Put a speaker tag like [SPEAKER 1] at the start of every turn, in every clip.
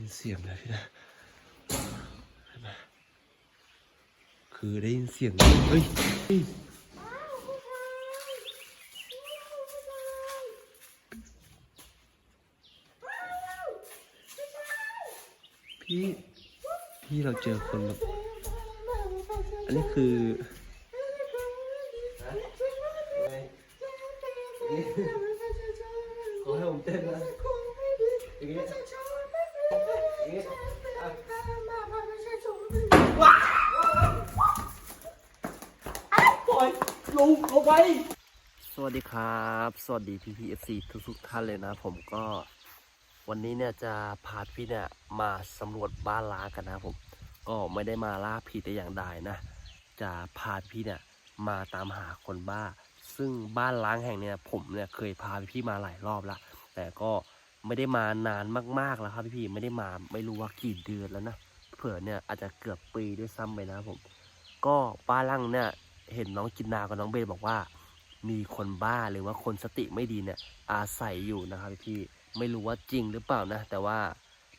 [SPEAKER 1] ยินเสียงเลยพี่นะเห็นไหมคือได้ยินเสียงเฮ้ยเฮ้ยพี่ พี่เราเจอคนแบบ อันนี้คือ
[SPEAKER 2] ล่อยลุงเอาไว้
[SPEAKER 1] สวัสดีครับ สวัสดีพี่พีเอฟซีทุกทุกท่านเลยนะ ผมก็วันนี้เนี่ยจะพาพี่เนี่ยมาสำรวจบ้านล้างกันนะผม ก็ไม่ได้มาล่าผีแต่อย่างใดนะ จะพาพี่เนี่ยมาตามหาคนบ้า ซึ่งบ้านล้างแห่งเนี่ยผมเนี่ยเคยพาพี่มาหลายรอบละแต่ก็ไม่ได้มานานมากๆแล้วครับพี่ๆไม่ได้มาไม่รู้ว่ากี่เดือนแล้วนะเผื่อเนี่ยอาจจะเกือบปีด้วยซ้ำไปนะผม ก็บ้านล้างเนี่ย เห็นน้องจินดากับน้องเบนบอกว่า มีคนบ้าหรือว่าคนสติไม่ดีเนี่ยอาศัยอยู่นะครับพี่ไม่รู้ว่าจริงหรือเปล่านะ แต่ว่า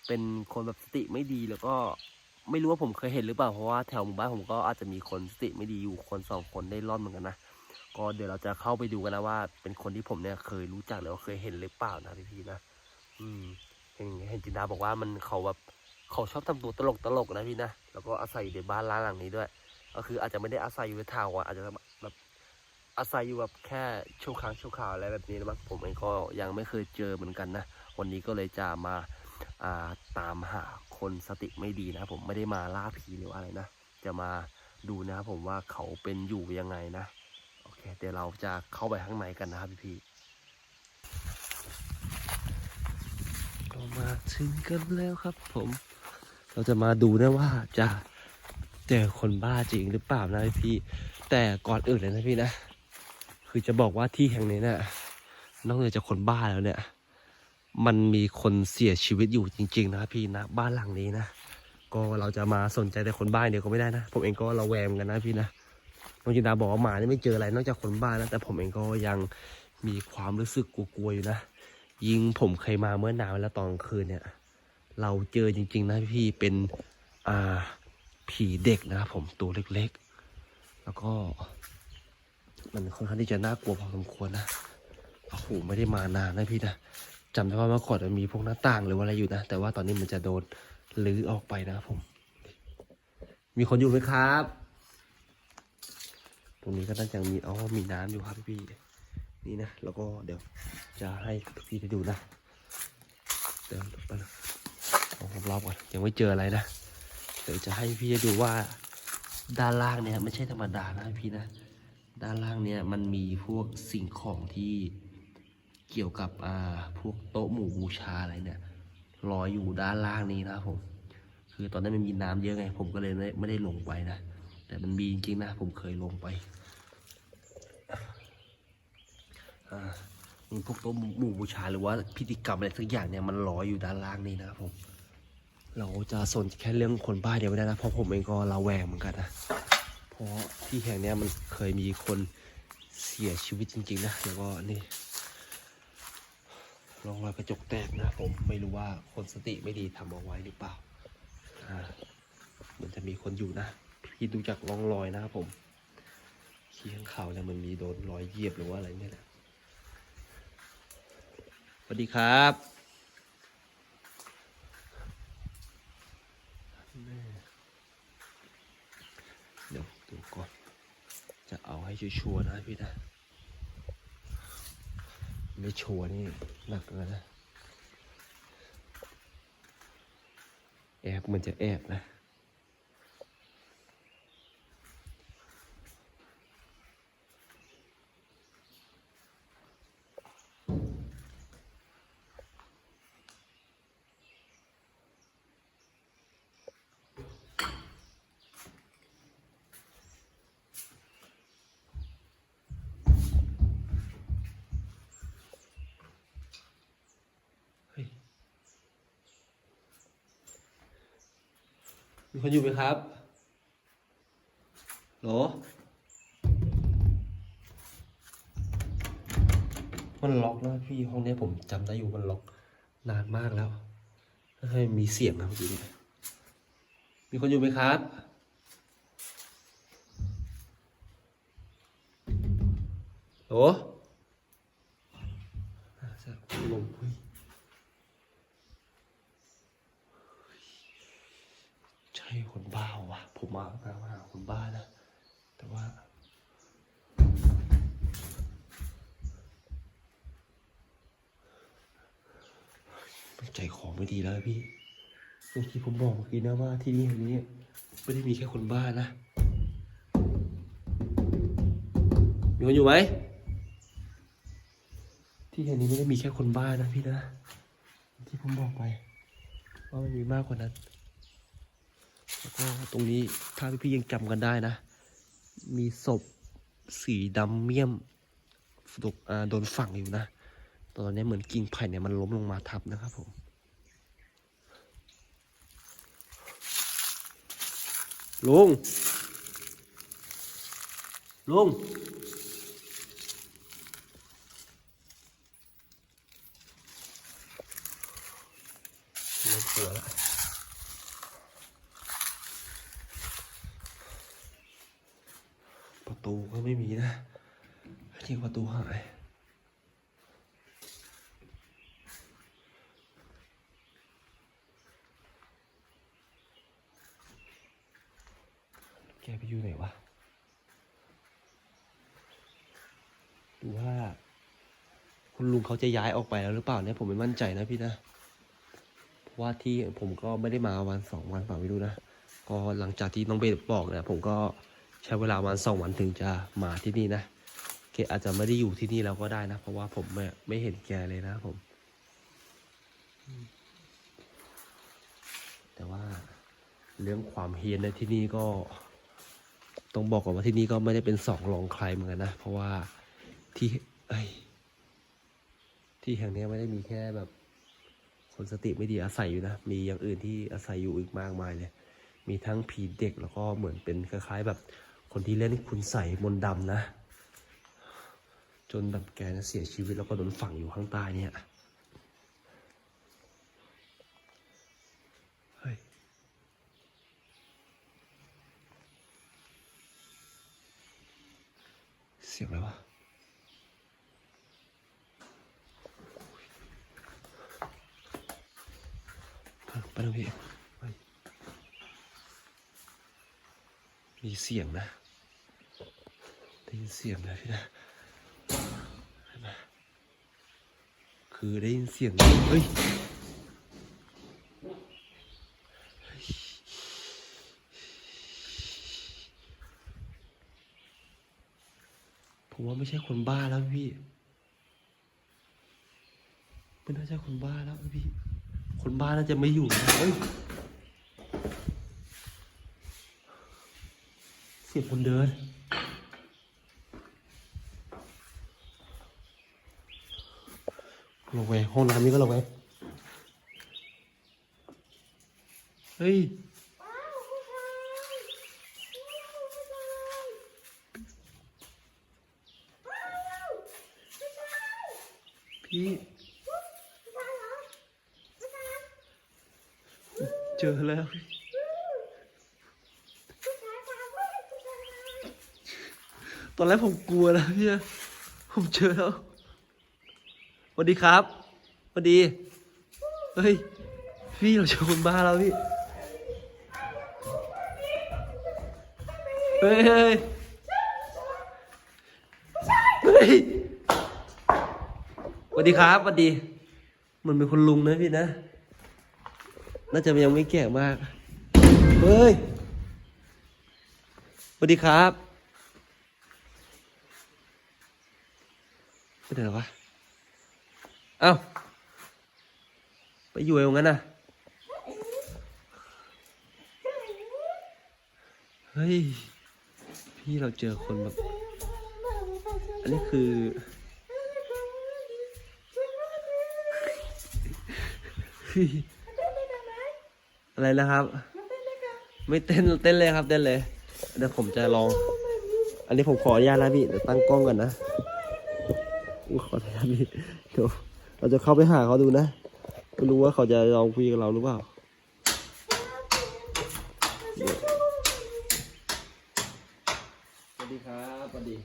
[SPEAKER 1] เป็นคนแบบสติไม่ดีแล้วก็ไม่รู้ว่าผมเคยเห็นหรือเปล่าเพราะว่าแถวหมู่บ้านผมก็อาจจะมีคนสติไม่ดีอยู่คนสองคนได้รอดเหมือนกันนะก็เดี๋ยวเราจะเข้าไปดูกันนะว่า เป็นคนที่ผมเนี่ยเคยรู้จักหรือว่าเคยเห็นหรือเปล่านะพี่นะอืมเห็นเห็นจินดาบอกว่ามันเขาแบบเขาชอบทำตัวตลกตลกนะพี่นะแล้วก็อาศัยอยู่ในบ้านร้างหลังนี้ด้วย ก็คืออาจจะไม่ได้อาศัยอยู่ในทาวน์อาจจะแบบอาศัยอยู่แบบแค่ชั่วครั้งชั่วคราวอะไรแบบนี้นะมั้งผมเองก็ยังไม่เคยเจอเหมือนกันนะ วันนี้ก็เลยจะมาาตามหาคนสติไม่ดีนะผมไม่ได้มาล่าผีหรือว่าอะไรนะ จะมาดูนะครับผมว่าเขาเป็นอยู่ยังไงนะ โอเค เดี๋ยวเราจะเข้าไปข้างในกันนะครับพี่ๆก็มาถึงกันแล้วครับผม เราจะมาดูนะว่าจะ เจอคนบ้าจริงหรือเปล่านะพี่ แต่ก่อนอื่นเลยนะพี่นะ คือจะบอกว่าที่แห่งนี้เนี่ยนอกเหนือจากคนบ้าแล้วเนี่ย มันมีคนเสียชีวิตอยู่จริง ๆ นะพี่นะบ้านหลังนี้นะ ก็เราจะมาสนใจแต่คนบ้าเดียวก็ไม่ได้นะ ผมเองก็ระแวงกันนะพี่นะน้องจินดาบอกว่าหมานี่ไม่เจออะไรนอกจากคนบ้านะ แต่ผมเองก็ยังมีความรู้สึกกลัวๆอยู่นะ ยิงผมเคยมาเมื่อนานแล้วตอนคืนเนี่ย เราเจอจริง ๆ นะพี่เป็น อ่า ผีเด็กนะครับผมตัวเล็กๆ แล้วก็มันค่อนข้างที่จะน่ากลัวพอสมควรนะโอ้โหไม่ได้มานานนะพี่นะจำได้ว่าเมื่อก่อนมันมีพวกหน้าต่างหรือว่าอะไรอยู่นะ แต่ว่าตอนนี้มันจะโดนลื้อออกไปนะครับผม มีคนอยู่ไหมครับ ตรงนี้ก็น่าจะมีอ๋อมีน้ำอยู่ครับพี่นี่นะ แล้วก็เดี๋ยวจะให้พี่ได้ดูนะ เดี๋ยวไปนะเอาผมรอบก่อนยังไม่เจออะไรนะ ดี๋ยวจะให้พี่ดูว่าด้านล่างเนี่ยไม่ใช่ธรรมดานะพี่นะ ด้านล่างเนี่ยมันมีพวกสิ่งของที่เกี่ยวกับอ่าพวกโต๊ะหมู่บูชาอะไรเนี่ยลอยอยู่ด้านล่างนี้นะผม คือตอนนั้นมันมีน้ำเยอะไง ผมก็เลยไม่ไม่ได้ลงไปนะ แต่มันมีจริงๆนะ ผมเคยลงไปอ่ามีพวกโต๊ะหมู่บูชาหรือว่าพิธีกรรมอะไรสักอย่างเนี่ยมันลอยอยู่ด้านล่างนี้นะครับผม เราจะสนแค่เรื่องคนบ้าเดียวไม่ได้นะ เพราะผมเองก็ระแวงเหมือนกันนะ เพราะที่แห่งนี้มันเคยมีคนเสียชีวิตจริง ๆ นะ แล้วก็นี่ร่องรอยกระจกแตกนะผมไม่รู้ว่าคนสติไม่ดีทำเอาไว้หรือเปล่ามันจะมีคนอยู่นะ พี่ดูจากร่องรอยนะครับผมขี้ข้างเขาเนี่ยมันมีโดนรอยเหยียบหรือว่าอะไรเนี่ยแหละสวัสดีครับแม่ เดี๋ยวดูก่อน จะเอา ให้ชัวร์ๆนะพี่นะไม่ชัวร์นี่หนักเลยนะ แอบมันจะแอบนะ คนอยู่ไหมครับหรอมันล็อกนะพี่ห้องนี้ผมจำได้อยู่มันล็อกนานมากแล้วเฮ้ยมีเสียงนะเมื่อกี้มีคนอยู่ไหมครับโอ้ลงเฮ้ยใช่คนบ้าวะ ผมมาตามหาคนบ้านนะ แต่ว่า ใจคองไม่ดีแล้วพี่เมื่อกี้ผมบอกเมื่อกี้นะว่าที่นี่แห่งนี้ไม่ได้มีแค่คนบ้านะ มีคนอยู่ไหม ที่แห่งนี้ไม่ได้มีแค่คนบ้านะพี่นะ ที่ผมบอกไป ว่ามันมีมากกว่านั้น แล้วก็ตรงนี้ถ้าพี่ๆยังจำกันได้นะ มีศพสีดำเมี่ยมตกโดนฝังอยู่นะ ตอนนี้เหมือนกิ่งไผ่เนี่ยมันล้มลงมาทับนะครับผมลุง ลุงเริ่มกลัวแล้ว ประตูก็ไม่มีนะที่ประตูหายแกไปอยู่ไหนวะหรือว่า คุณลุงเขาจะย้ายออกไปแล้วหรือเปล่าเนี่ยผมไม่มั่นใจนะพี่นะเพราะว่าที่ผมก็ไม่ได้มาวันสองวันเปล่าไม่รู้นะ ก็หลังจากที่น้องเบสบอกเนี่ยผมก็ ใช้เวลาวันสองวันถึงจะมาที่นี่นะแกอาจจะไม่ได้อยู่ที่นี่แล้วก็ได้นะ เพราะว่าผมไม่ไม่เห็นแกเลยนะผมอืมแต่ว่าเรื่องความเฮียนในที่นี่ก็ต้องบอกก่อนว่าที่นี่ก็ไม่ได้เป็นสองรองใครเหมือนกันนะ เพราะว่าที่เอ้ยที่แห่งนี้ไม่ได้มีแค่แบบ คนสติไม่ดีอาศัยอยู่นะ มีอย่างอื่นที่อาศัยอยู่อีกมากมายเลย มีทั้งผีเด็กแล้วก็เหมือนเป็นคล้ายๆแบบ คนที่เล่นคุณใส่มนดำนะ จนแบบแกนะเสียชีวิตแล้วก็โดนฝังอยู่ข้างใต้เนี่ยเฮ้ยเสียงอะไรวะไปดูพี่มีเสียงนะ ได้ยินเสียงนะพี่นะเห็นไหมคือได้ยินเสียงเฮ้ยผมว่าไม่ใช่คนบ้าแล้วพี่ไม่น่าใช่คนบ้าแล้วพี่ คนบ้าน่าจะไม่อยู่นะเอ้ยเสียงคนเดิน ระแวงห้องน้ำนี่ก็ระแวงเฮ้ยพี่เจอแล้วตอนแรกผมกลัวแล้วพี่ผมเจอแล้ว วัสดีครับสวัสดีเฮ้ยพี่เราเจอคนบ้าแล้วพี่เฮ้ยเฮ้ยเฮ้ยสวัสดีครับสวัสดีเหมันเป็นคนลุงนะพี่นะ น่าจะยังไม่แก่มากเฮ้ยสวัสดีครับไปไหนแล้ววะ เอ้า ไปอยู่ตรงนั้นน่ะ เฮ้ย พี่เราเจอคนแบบ อันนี้คือ อะไรนะครับ ไม่เต้นเต้นเลยครับ เต้นเลย เดี๋ยวผมจะลอง อันนี้ผมขออนุญาตนะพี่ เดี๋ยวตั้งกล้องก่อนนะขออนุญาตพี่เดี๋ยว เราจะเข้าไปหาเขาดูนะ ไม่รู้ว่าเขาจะลองคุยกับเราหรือเปล่า สวัสดีครับสวัสดี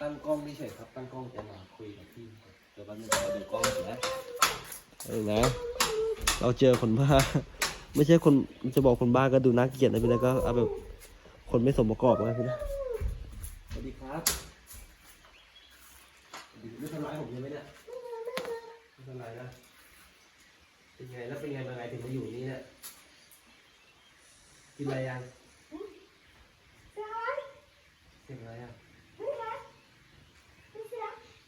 [SPEAKER 1] ตั้งกล้องไม่เฉยครับ ตั้งกล้องจะมาคุยกับพี่เดี๋ยวแป๊บนึงขอดูกล้องก่อนนะเออนะ เราเจอคนบ้า ไม่ใช่คนจะบอกคนบ้าก็ดูน่าเกลียดนะพี่นะก็เอาแบบคนไม่สมประกอบนะพี่นะ สวัสดีครับสวัสดี ไม่ทำร้ายผมใช่ไหมเนี่ยไม่ทำร้ายนะ เป็นไงแล้วเป็นไงมาไงถึงมาอยู่นี่เนี่ย กินอะไรยังเสียงอะไรอะ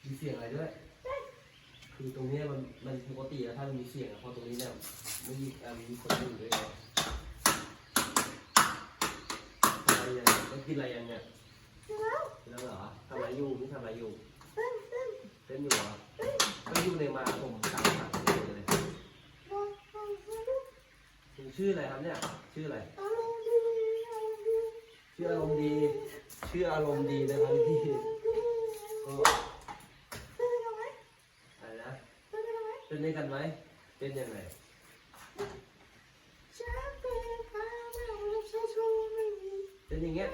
[SPEAKER 1] มีเสียงอะไรด้วย คือตรงเนี้ยมันมันปกติแล้วถ้ามันมีเสียงอะพอตรงนี้เนี่ยไม่มีอะมีคนอยู่ด้วยไงทำอะไรยังต้องกินอะไรยังเนี่ยกินแล้วเหรอทำอะไรอยู่นี่ทำอะไรอยู่ เต้นอยู่เหรอไม่อยู่ในมาผมตามหาคุณเลยคุณชื่ออะไรครับเนี่ย ชื่ออะไร ชื่ออารมณ์ดี ชื่ออารมณ์ดีนะครับพี่ก็อะไรนะเป็นด้วยกันไหม เป็นยังไง เป็นอย่างเงี้ย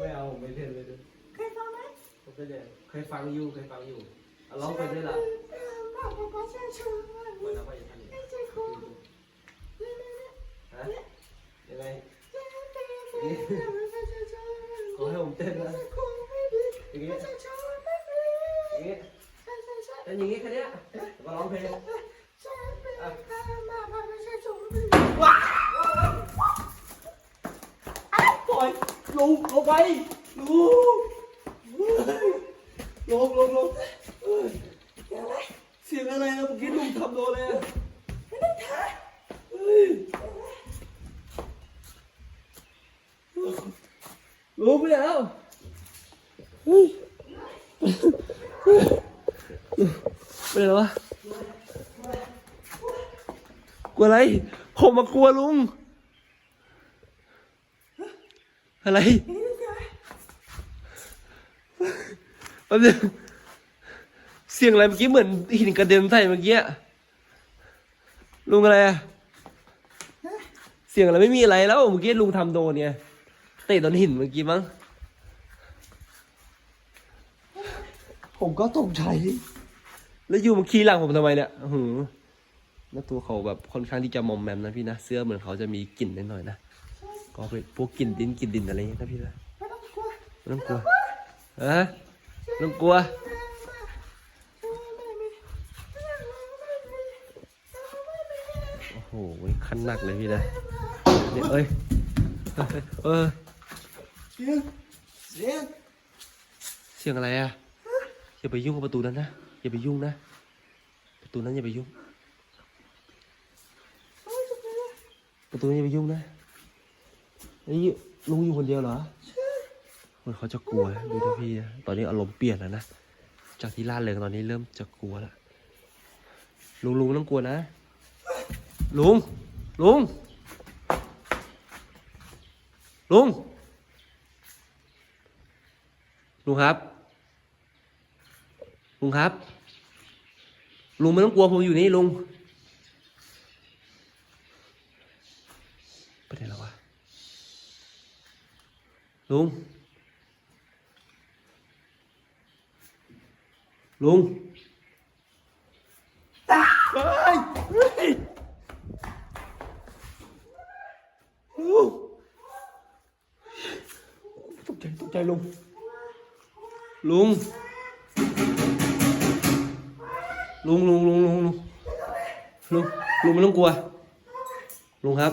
[SPEAKER 1] ไม่เอาผมไม่เล่นเลย ผมเป็นยังเคยฟังอยู่เคยฟังอยู่ ลุงไปแล้วเฮ้ยไปไหนแล้ววะกลัวอะไร ผมมากลัวลุง อะไรแป๊บนึงเสียงอะไรเมื่อกี้เหมือนหินกระเด็นใส่เมื่อกี้อะลุงอะไรอะเสียงอะไรไม่มีอะไรแล้วเมื่อกี้ลุงทำโดนเนี่ย เตะโดนหินเมื่อกี้มั้ง ผมก็ตกใจ แล้วอยู่มาขี่หลังผมทำไมเนี่ยอื้อหือแล้วตัวเขาแบบค่อนข้างที่จะมอมแมมนะพี่นะ เสื้อเหมือนเขาจะมีกลิ่นนิดหน่อยนะ ก็เป็นพวกกลิ่นดินกลิ่นดินอะไรอย่างเงี้ยนะพี่นะไม่ต้องกลัวฮะไม่ต้องกลัว โอ้โหขั้นหนักเลยพี่นะเนี่ยเอ้ยเอ้ย เออ
[SPEAKER 2] เสียง เสียง
[SPEAKER 1] เสียงอะไรอะ อย่าไปยุ่งกับประตูนั้นนะ อย่าไปยุ่งนะ ประตูนั้นอย่าไปยุ่ง ประตูนั้นอย่าไปยุ่งนะไอ้ลุงอยู่คนเดียวเหรอมันเขาจะกลัวดูนะพี่นะตอนนี้อารมณ์เปลี่ยนแล้วนะ จากที่ล่าเริงตอนนี้เริ่มจะกลัวแล้วลุงลุงต้องกลัวนะ ลุง ลุง ลุง ลุงครับ ลุงครับ ลุงไม่ต้องกลัวผมอยู่นี่ลุงไปไหนแล้ววะลุง ลุงเฮ้ยลุงตกใจตกใจลุง ลุง ลุงลุงลุงลุงลุงลุงลุงไม่ต้องกลัว ลุงครับ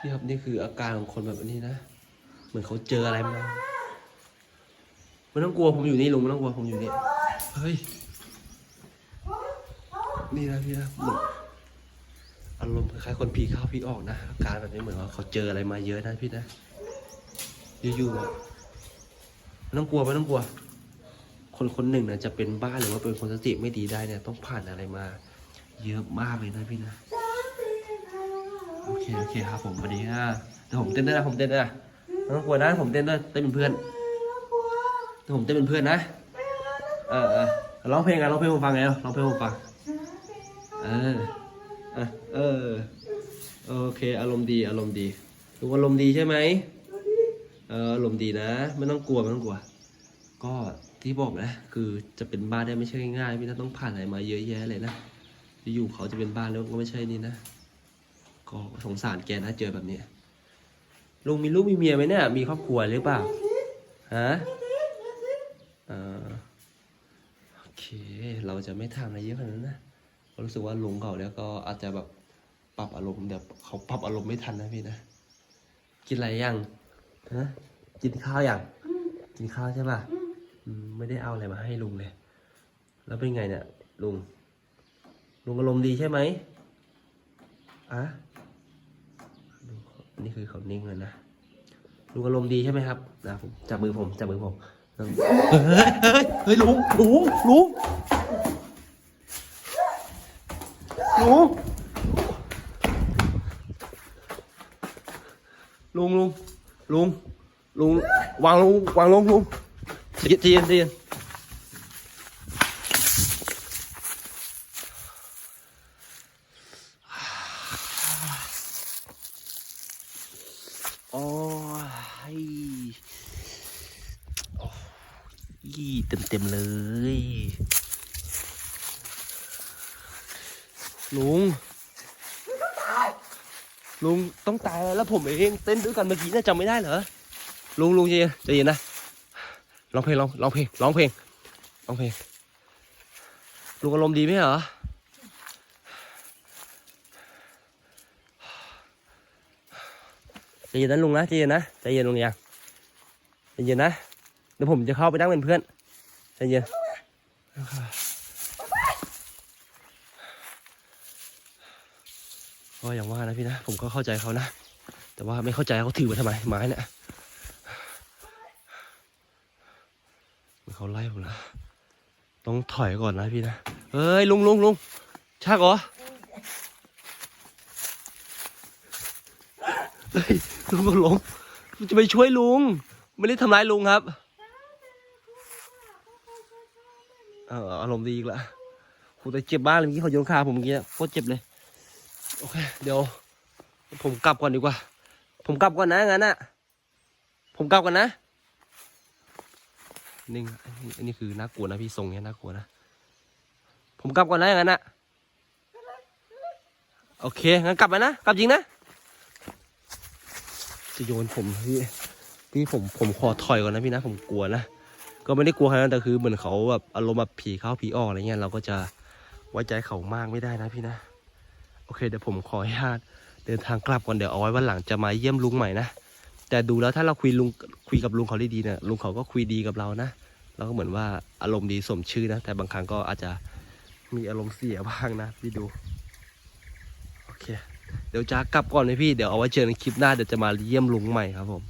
[SPEAKER 1] นี่ครับนี่คืออาการของคนแบบนี้นะ เหมือนเขาเจออะไรมาไม่ต้องกลัวผมอยู่นี่ลุงไม่ต้องกลัวผมอยู่นี่เฮ้ยนี่นะพี่นะเหมือนอารมณ์คล้ายคนผีเข้าผีออกนะอาการแบบนี้เหมือนว่าเขาเจออะไรมาเยอะนะพี่นะอยู่ๆ ไม่ต้องกลัวไม่ต้องกลัว คนคนหนึ่งนะจะเป็นบ้าหรือว่าเป็นคนสติไม่ดีได้เนี่ยต้องผ่านอะไรมา เยอะมากเลยนะพี่นะโอเคโอเคครับผมสวัสดีฮะแต่ผมเต้นด้วยนะผมเต้นด้วยนะไม่ต้องกลัวนะผมเต้นด้วยเต้นเป็นเพื่อนแต่ผมเต้นเป็นเพื่อนนะเออเออร้องเพลงกันร้องเพลงผมฟังไงร้องเพลงผมฟังเอออะเออโอเค อารมณ์ดีอารมณ์ดีลุงอารมณ์ดีใช่ไหม เอออารมดีนะ ไม่ต้องกลัวไม่ต้องกลัว ก็ที่บอกนะ คือจะเป็นบ้านได้ไม่ใช่ง่ายๆพี่นะต้องผ่านอะไรมาเยอะแยะเลยนะอยู่เขาจะเป็นบ้านแล้วก็ไม่ใช่นี่นะก็สงสารแกนะเจอแบบนี้ลุงมีลูกมีเมียไหมเนี่ยมีครอบครัวหรือเปล่าฮะเออโอเค เราจะไม่ทำอะไรเยอะขนาดนั้นนะเรารู้สึกว่าลุงเขาแล้วก็อาจจะแบบปรับอารมณ์เดี๋ยวเขาปรับอารมณ์ไม่ทันนะพี่นะ กินอะไรยัง ฮะกินข้าวอยังกินข้าวใช่ป่ะอืมไม่ได้เอาอะไรมาให้ลุงเลย แล้วเป็นไงเนี่ยลุง ลุงอารมณ์ดีใช่ไหมอะดูเขาอันนี้คือเขานิ่งเลยนะลุงอารมณ์ดีใช่ไหมครับนะผมจับมือผมจับมือผมเฮ้ยเฮ้ยเฮ้ยลุงลุงลุงลุงลุงลุง ลุง ลุง วางลง วางลงลุงใจเย็นใจเย็นใจเย็นโอ้ยโอ้ยเต็มเต็มเลย ลุง ลุงต้องตายแล้ว ผมเองเต้นด้วยกันเมื่อกี้น่าจำไม่ได้เหรอลุงลุงใจเย็นใจเย็นนะร้องเพลงร้องร้องเพลงร้องเพลงร้องเพลงลุงอารมณ์ดีไหมเหรอใจเย็นนะลุงนะใจเย็นนะใจเย็นลุงยังใจเย็นนะเดี๋ยวผมจะเข้าไปนั่งเป็นเพื่อนใจเย็นก็อย่างว่านะพี่นะ ผมก็เข้าใจเขานะ แต่ว่าไม่เข้าใจเขาถือมาทำไมไม้เนี่ยเหมือนเขาไล่ผมนะต้องถอยก่อนนะพี่นะเฮ้ยลุงลุงลุงชักเหรอเฮ้ยลุงก็ล้มจะไปช่วยลุง ไม่ได้ทำร้ายลุงครับเอออารมณ์ดีอีกละโหแต่เจ็บบ้ากเลยเมื่อกี้เขาโยนขาผมเมื่อกี้โคตรเจ็บเลย โอเค เดี๋ยว ผมกลับก่อนดีกว่า ผมกลับก่อนนะงั้นน่ะผมกลับก่อนนะนิ่งอันนี้อันนี้คือน่ากลัวนะพี่ทรงเนี้ยน่ากลัวนะ ผมกลับก่อนนะงั้นน่ะโอเคงั้นกลับไปนะกลับจริงนะจะโยนผมพี่พี่ผมผมขอถอยก่อนนะพี่นะ ผมกลัวนะก็ไม่ได้กลัวขนาดนั้นแต่คือเหมือนเขาแบบอารมณ์แบบผีเข้าผีออกอะไรเงี้ยเราก็จะไว้ใจเขามากไม่ได้นะพี่นะ โอเคเดี๋ยวผมขออนุญาต เดินทางกลับก่อนเดี๋ยวเอาไว้วันหลังจะมาเยี่ยมลุงใหม่นะแต่ดูแล้วถ้าเราคุยลุงคุยกับลุงเขาได้ดีเนี่ยลุงเขาก็คุยดีกับเรานะเราก็เหมือนว่าอารมณ์ดีสมชื่อนะ แต่บางครั้งก็อาจจะมีอารมณ์เสียบ้างนะพี่ดูโอเค เดี๋ยวจ้ากลับก่อนเลยพี่เดี๋ยวเอาไว้เจอในคลิปหน้าเดี๋ยวจะมาเยี่ยมลุงใหม่ครับผม